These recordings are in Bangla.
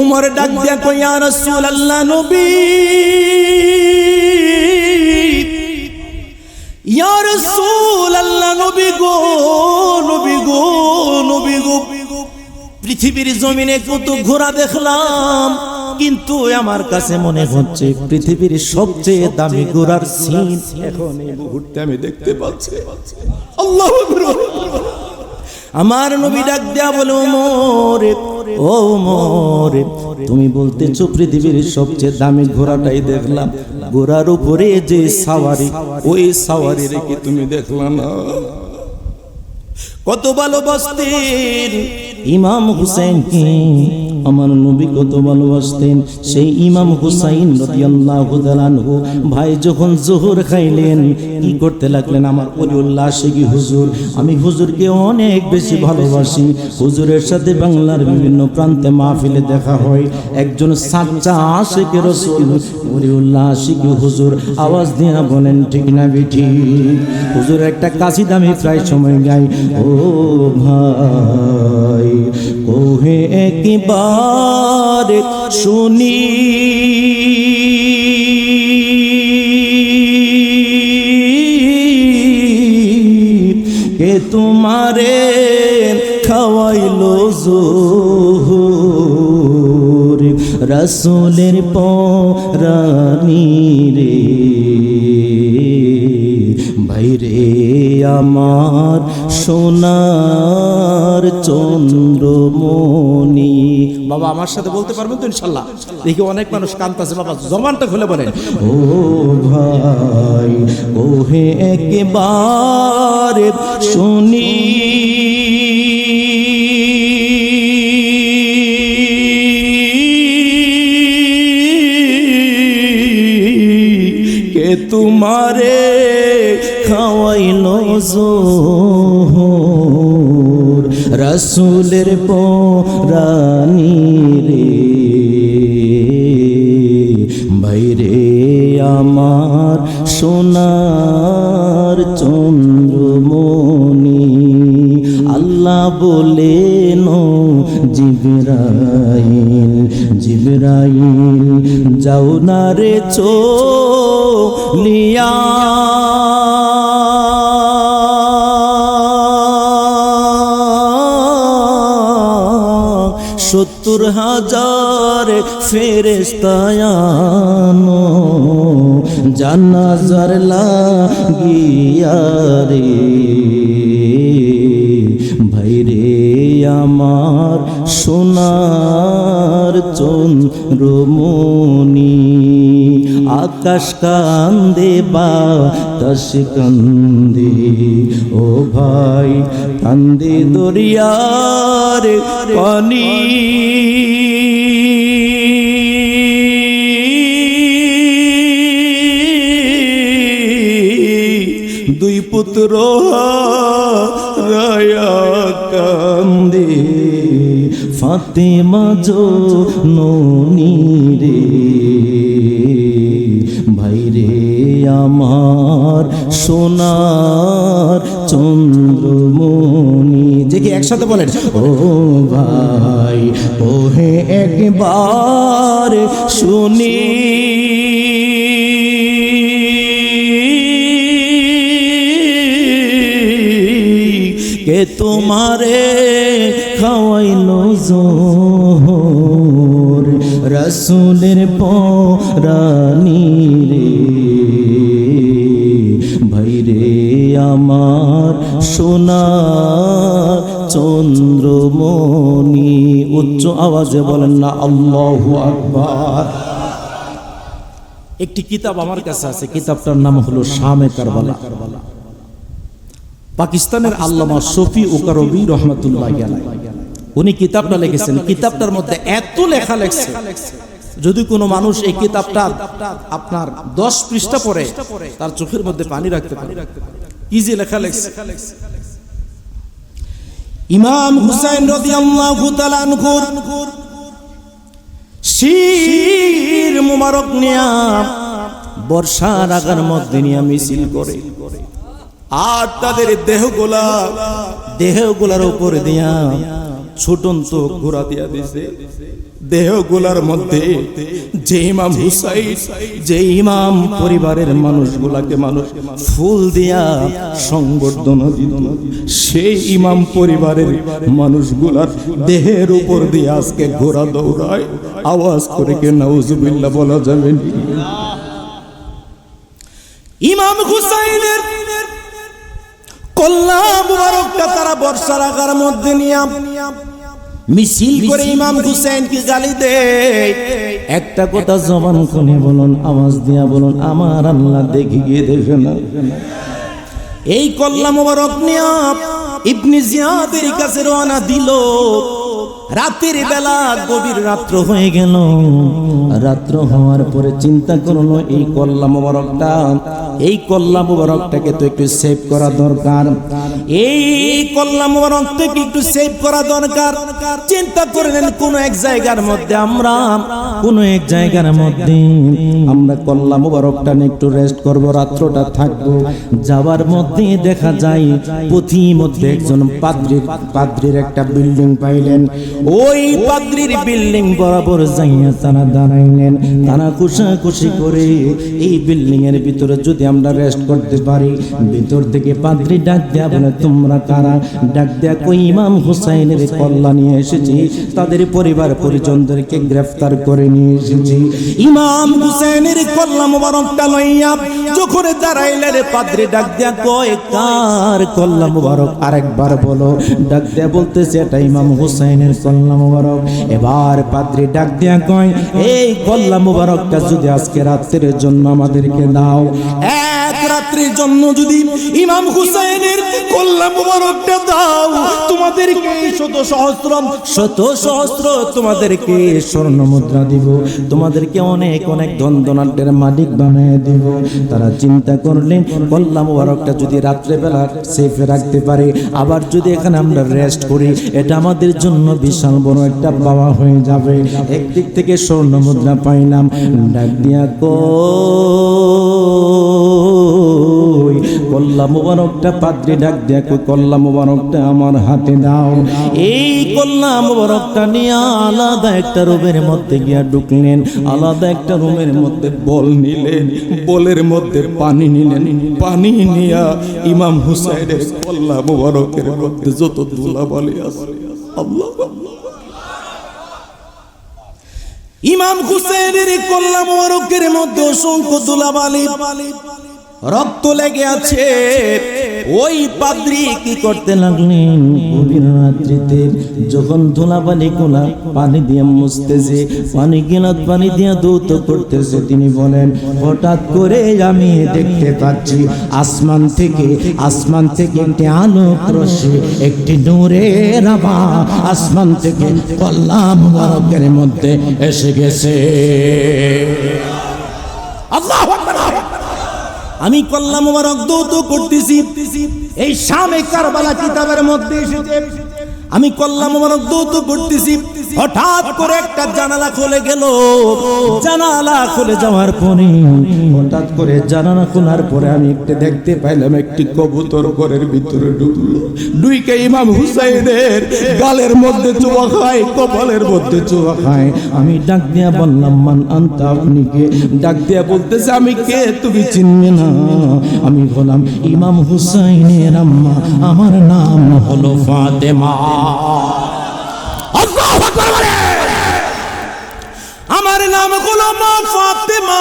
উমর ডাক দিয়া কইয়া রাসূলুল্লাহ, নবী! ইয়া রাসূলুল্লাহ, নবী গো নবী গো নবী গো। পৃথিবীর জমিনে কত ঘোড়া দেখলাম, কিন্তু আমার কাছে মনে হচ্ছে পৃথিবীর সবচেয়ে দামি ঘোড়ার সিন এখন এই মুহূর্তে আমি দেখতে পাচ্ছি। আল্লাহ আমার নবী ডাক দেয়া বলে মোরে, ও মোরে, তুমি বলতেছো পৃথিবীর সবচেয়ে দামি ঘোড়াটাই দেখলাম। ঘোড়ার উপরে যে সাওয়ারি, ওই সাওয়ারি রেখে তুমি দেখলাম না? কত ভালোবাসতেন ইমাম হুসেনকে আমার নবী কত ভালোবাসতেন। সেই ইমাম হুসাইন রাদিয়াল্লাহু তাআলাহু ভাই যখন জোহর খাইলেন, কি করতে লাগলেন? আমার ওলিউল্লাহ শেখি হুজুর, আমি হুজুরকে অনেক বেশি ভালোবাসি। হুজুরের সাথে বাংলার বিভিন্ন প্রান্তে মাহফিলে দেখা হয়। একজন সাচ্চা আশেকে রসুল ওলিউল্লাহ শেখি হুজুর, আওয়াজ দিয়ে বলেন, ঠিক না বিঠি হুজুর একটা কাশি দামি প্রায় সময় গাই ও ভাই ওহে একবার শুনি। কে তোমারে খাওয়াইলো জোহর? রসুলের পরানি রে। ভাইরে আমার সোনার বাবা আমার সাথে বলতে পারবেন তো ইনশাল্লাহ? দেখি অনেক মানুষ কান্তাছে বাবা জবানটা খুলে বলেন। ও ভাই ও হে একবার শুনি। কে তোমারে খাওয়াইলো জোহর? রসুলের পরানি রে। ভাইরে আমার সোনার চন্দ্রমণি, আল্লাহ বলেন জিবরাইল জিবরাইল, যাও না রে চলিয়া। সত্তর হাজার ফেরেস্তায়ানো জানাজার লাগিয়ারে ভাইরে আমার সোনার চন্দ্রমণি আকাশ কান্দে বাতাস কান্দে। ও ভাই, কান্দে দরিয়ার পানি। দুই পুত্র রায়া কান্দে। ফাতেমা জো ননি রে আমার সোনার চন্দ্রমণি। যে কি একসাথে বলেন, ও ভাই, ওহে একবার শুনি। কে তোমারে খাওয়াইলো জোহর? রসুলের পরানি রে আমার সোনা চন্দ্রমণি, উচ্চ আওয়াজে বলেন না, আল্লাহ আকবার। একটি কিতাব আমার কাছে আছে, কিতাবটার নাম হলো শামে কারবালা। পাকিস্তানের আল্লামা শফি ওকারবি রহমতুল্লাহ উনি কিতাবটা লিখেছেন। কিতাবটার মধ্যে এত লেখা লেখছে, যদি কোনো মানুষ এই কিতাবটা আপনার দশ পৃষ্ঠা পড়ে, তার চোখের মধ্যে পানি রাখতে পারে। যে লেখা লেখছে ইমাম হুসাইন রাদিয়াল্লাহু তাআলা আনহুর শির মুবারক নিয়া বর্ষার আগার মধ্যে নিয়া মিছিল করে। আর তাদের দেহগুলা দেহগুলার উপর দিয়া ছুটন্ত ঘোরা দিয়া দিছে। দেহগুলার মধ্যে যে ইমাম হুসাইন, যে ইমাম পরিবারের মানুষ ফুল দিয়া দিত। সেই ইমাম পরিবারের দেহের উপর দিয়ে আজকে ঘোরা দৌড়ায়। আওয়াজ করে কে বলা যাবে ইমাম হুসাইনের কল্লা মুবারকটা তারা মধ্যে মিছিল করে ইমাম হুসেনকে গালি দেয়। একটা কথা জবান কোনে বলুন আওয়াজ দিয়া বলুন আমার আল্লাহ দেখি গিয়ে দেখে না। এই কল্লা মোবারক নিয়া ইবনে জিয়াদের কাছে রওনা দিল। রাতের বেলা গভীর রাত্র হয়ে গেল। রাত্র হওয়ার পরে চিন্তা করল, এই কল্লা মোবারকটা, এই কল্লা মোবারকটাকে তো একটু সেভ করা দরকার। এই কল্লা মোবারকটাকে একটু সেভ করা দরকার। চিন্তা করলেন, কোন এক জায়গার মধ্যে আমরা, কোন এক জায়গার মধ্যে আমরা কল্লা মোবারকটা নিয়ে একটু রেস্ট করব, রাত্রটা থাকব। যাওয়ার মধ্যে দেখা যায় পথি মধ্যে একজন পাদ্রির পাদ্রির একটা বিল্ডিং পাইলেন। ওই পাদ্রির বিল্ডিং বরাবর যাইয়া তারা দাঁড়াইলেন। তারা খুশাখুশি করে এই বিল্ডিং এর ভিতরে যদি আমরা রেস্ট করতে পারি, ভিতর থেকে পাদ্রি ডাক দেয়া বলে, তোমরা কারা? ডাক দেয়া কই, ইমাম হুসাইনের কল্লা নিয়ে এসেছি। তাদের পরিবার পরিজনদেরকে গ্রেফতার করে নিয়ে এসেছি। ইমাম হুসাইনের কল্লা মোবারকটা লইয়া যখন দাঁড়াইলে রে পাদ্রি ডাক দেয়া কয়, কার কল্লা মুবারক? আরেকবার বলো, ডাক দেয়া বলতেছে, এটা ইমাম হুসাইনের কল্লা মুবারক। এবার পাদ্রে ডাক দেয়া কয়, এই কল্লা মুবারকটা যদি আজকে রাত্রের জন্য আমাদেরকে দাও। এক রাত্রির জন্য যদি ইমাম হুসাইনের কল্লা মোবারকটা দাও, তোমাদেরকে শত সহস্র শত সহস্র তোমাদেরকে স্বর্ণ মুদ্রা দিব। তোমাদেরকে অনেক অনেক ধন্দনাটের মালিক বানিয়ে দিব। তারা চিন্তা করলেন কল্লা মোবারকটা যদি রাত্রেবেলা সেফে রাখতে পারে, আবার যদি এখানে আমরা রেস্ট করি, এটা আমাদের জন্য বিশাল বড় একটা পাওয়া হয়ে যাবে। একদিক থেকে স্বর্ণ মুদ্রা পাইলাম, ডাক দিয়া কই কল্লা মোবারকটা পাদ্রি ডাক কই, কল্লা মোবারকটা আমার হাতে দাও। এই কল্লা মোবারকটা নিয়ে আলাদা একটা রুমের মধ্যে গিয়া ঢুকলেন। আলাদা একটা রুমের মধ্যে বল নিলেন, বলের মধ্যে পানি নিলেন। পানি নিয়া ইমাম হুসাইনের কল্লা মোবারকের মধ্যে যত ধুলা বলে আছে, আল্লাহ। আল্লাহ ইমাম হুসেনের কল্লা মোবারকের মধ্যে অসংখ্য দুলাবালি রক্ত লেগে আছে। ওই পাদ্রি কি করতে লাগলেন? গভীর রাত্রিতে যখন ধুলাবালি কোলা পানি দিয়ে মুছতেছে, পানি গিলাত পানি দিয়ে দৌত করতেছে, তিনি বলেন, হঠাৎ করে আমি দেখতে পাচ্ছি, আসমান থেকে আসমান থেকে একটি আলোক রশ্মি, একটি নূরের আভা, আসমান থেকে কল্লা মুবারকের মধ্যে এসে গেছে। আল্লাহু আমি কল্লা মোবারক দৌত করতেছি। এই শামে কারবালা কিতাবের মধ্যে এসেছে। আমি কল্লা মোবারক দৌত করতেছি। হঠাৎ করে একটা জানালা খুলে গেল। জানালা খুলে যাওয়ার পরে হঠাৎ করে জানালা খোলার পরে আমি একটু দেখতে পাইলাম একটি কবুতর ঘরের ভিতরে ঢুকলো। দুইকে ইমাম হুসাইনের গালের মধ্যে চোয়া খায়, কপালের মধ্যে চোয়া খায়। আমি ডাক দিয়া বললাম, মান আনতা? আপনি কে? ডাক দিয়া বলতেছে, আমি কে? তুমি চিনবে না। আমি বললাম, ইমাম হুসাইনের আম্মা, আমার নাম হলো ফাতেমা। আমার নাম গোলামা ফাতেমা।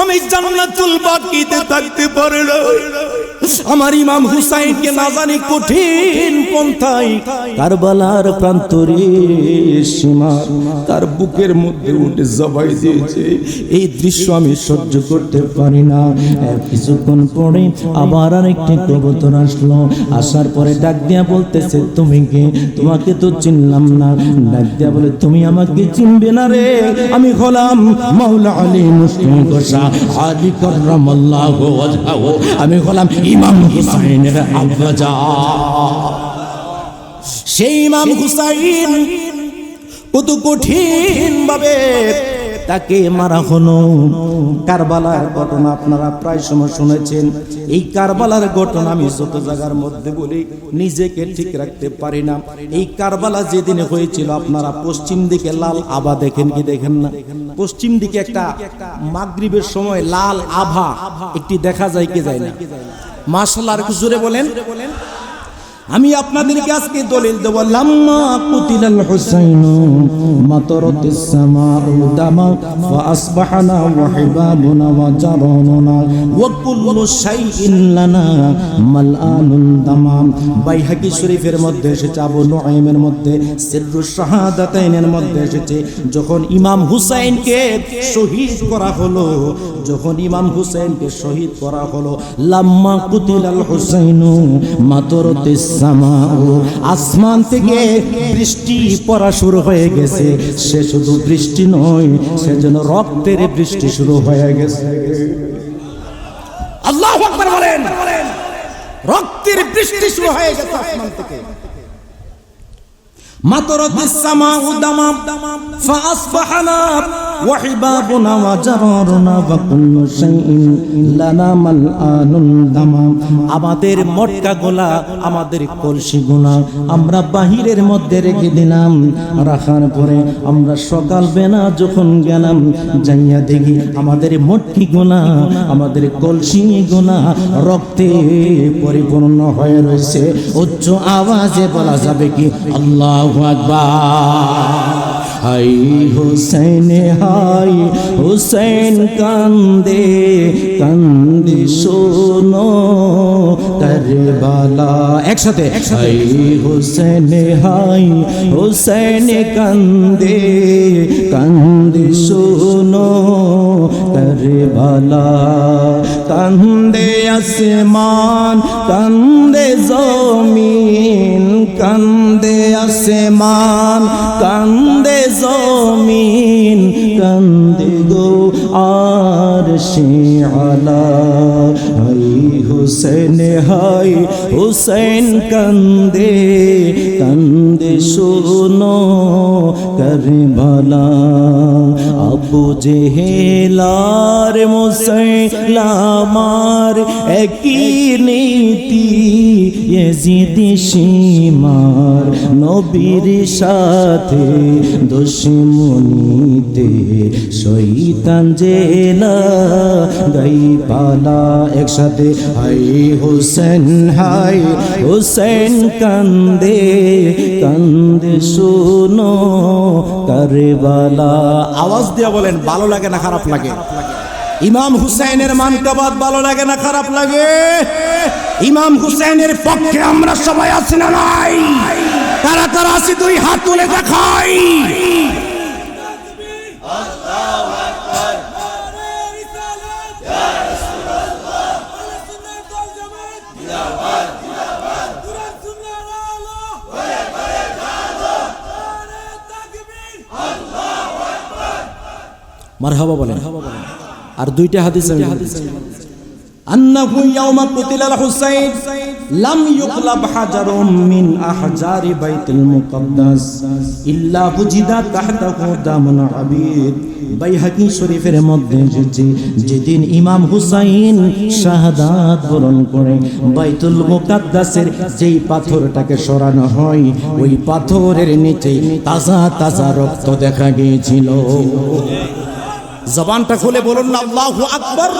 আমি জান্নাতুল বাকিতে থাকতে পারি না আমার ইমাম হুসাইনকে না জানি কঠিন পন্থায় কারবালার প্রান্তরে সীমা, তার বুকের মধ্যে উঠে জবাই দিয়েছে। এই দৃশ্য আমি সহ্য করতে পারি না। কিছুক্ষণ পরে আবার আরেকটি কবুতর আসলো। আসার পরে ডাক দিয়া বলতেছে, তুমি কে? তোমাকে তো চিনলাম না। ডাক দিয়া বলে, তুমি আমাকে চিনবে না রে। আমি হলাম মাওলা আলী মুসলিম গোসা। আলী কররামাল্লাহু ওয়াজহাহু। আমি হলাম ইমাম হুসাইনের আব্বাজা সেই ইমাম হুসাইন কত কঠিন ভাবে তাকে মারা হলো। কারবালার ঘটনা আপনারা প্রায় সময় শুনেছেন। এই কারবালার ঘটনা আমি যত জায়গার মধ্যে বলি, নিজেকে ঠিক রাখতে পারি না। এই কারবালা যেদিনে হয়েছিল, আপনারা পশ্চিম দিকে লাল আভা দেখেন কি দেখেন না? পশ্চিম দিকে একটা মাগরিবের সময় লাল আভা একটি দেখা যায় কি যায় না? মাশাল্লাহ আর জোরে বলেন। আমি আপনাদেরকে আজকে দলিল দেব, লাম্মা কুতিলাল হুসাইন মাতরাতিস সামাউ দামা ফাসবাহনা ওয়া হিবাবুনা ওয়া ওয়া কুল্লু শাইইন লানা দামাম। বাইহাকি শরীফের মধ্যে এসেছে আবু নুআইমের মধ্যে, সিররুশ শাহাদাতাইনের মধ্যে এসেছে। যখন ইমাম হুসাইনকে শহীদ করা হলো, যখন ইমাম হুসাইনকে শহীদ করা হলো, লাম্মা কুতিলাল হুসাইনু মাতরাতিস আসমান থেকে বৃষ্টি পড়া শুরু হয়ে গেছে সে শুধু বৃষ্টি নয় সে যেন রক্তের বৃষ্টি শুরু হয়ে গেছে আল্লাহ আকবার বলেন রক্তের বৃষ্টি শুরু হয়ে গেছে আসমান থেকে مطرت السماء دما فأصبحنا وحبابنا وجرارنا وكل شيء لنا ملآن دما আমাদের মটকা গোলা আমাদের কলসি গোলা আমরা বাহিরের মধ্যে রেখে দিলাম রাখার পরে আমরা সকাল বেলা যখন গেলাম যাইয়া দেখি আমাদের মটকি গোলা আমাদের কলসি গোলা রক্তে পরিপূর্ণ হয়ে রয়েছে উচ্চ আওয়াজে বলা যাবে কি আল্লাহ আকবার হাই হুসেন হাই হুসেন, কান্দে, কান্দি শোনো কারবালা। একসাথে হাই হুসেন হাই হুসেন, কান্দে, কান্দি শোনো কারবালা। কান্দে আসমান কান্দে জমিন, কান্দে আসমান, কান্দে জমিন, কান্দে গো আর শিয়ালা। হাই হুসেন হাই হুসেন, কান্দে কান্দে শোনো করবালা। আবু জেহেলার মুসলামার একই নীতি, ইয়েজিদি সীমার নবীর সাথে দুশ্মনীতে শৈতান জেলা গাই পালা একসাথে। হাই হুসেন হাই হুসেন, কান্দে কান্দে শোনো কারবালা। আওয়াজ দিয়া বলেন, ভালো লাগে না, খারাপ লাগে? ইমাম হুসাইনের মানকাবাদ ভালো লাগে না, খারাপ লাগে? ইমাম হুসাইনের পক্ষে আমরা সবাই আছি না নাই? তারা তারা আছি, দুই হাত তুলে দেখাই। মারহাবা বলেন আর দুইটা হাদিস আমি বলতেছি। أنه يوم قتل الحسين لم يقلب حجر من أحجار بيت المقدس إلا وجد تحته دم عبيد বাইহাকি শরীফের মধ্যে এসেছে যেদিন ইমাম হুসাইন শাহাদাত বরণ করে বাইতুল মুকাদ্দাসের যেই পাথরটাকে সরানো হয় ওই পাথরের নিচে তাজা তাজা রক্ত দেখা গিয়েছিল জবানটা খুলে বলুন আল্লাহু আকবার।